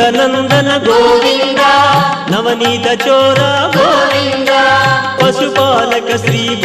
నందన గోవింద నవనీత చోర గోవింద.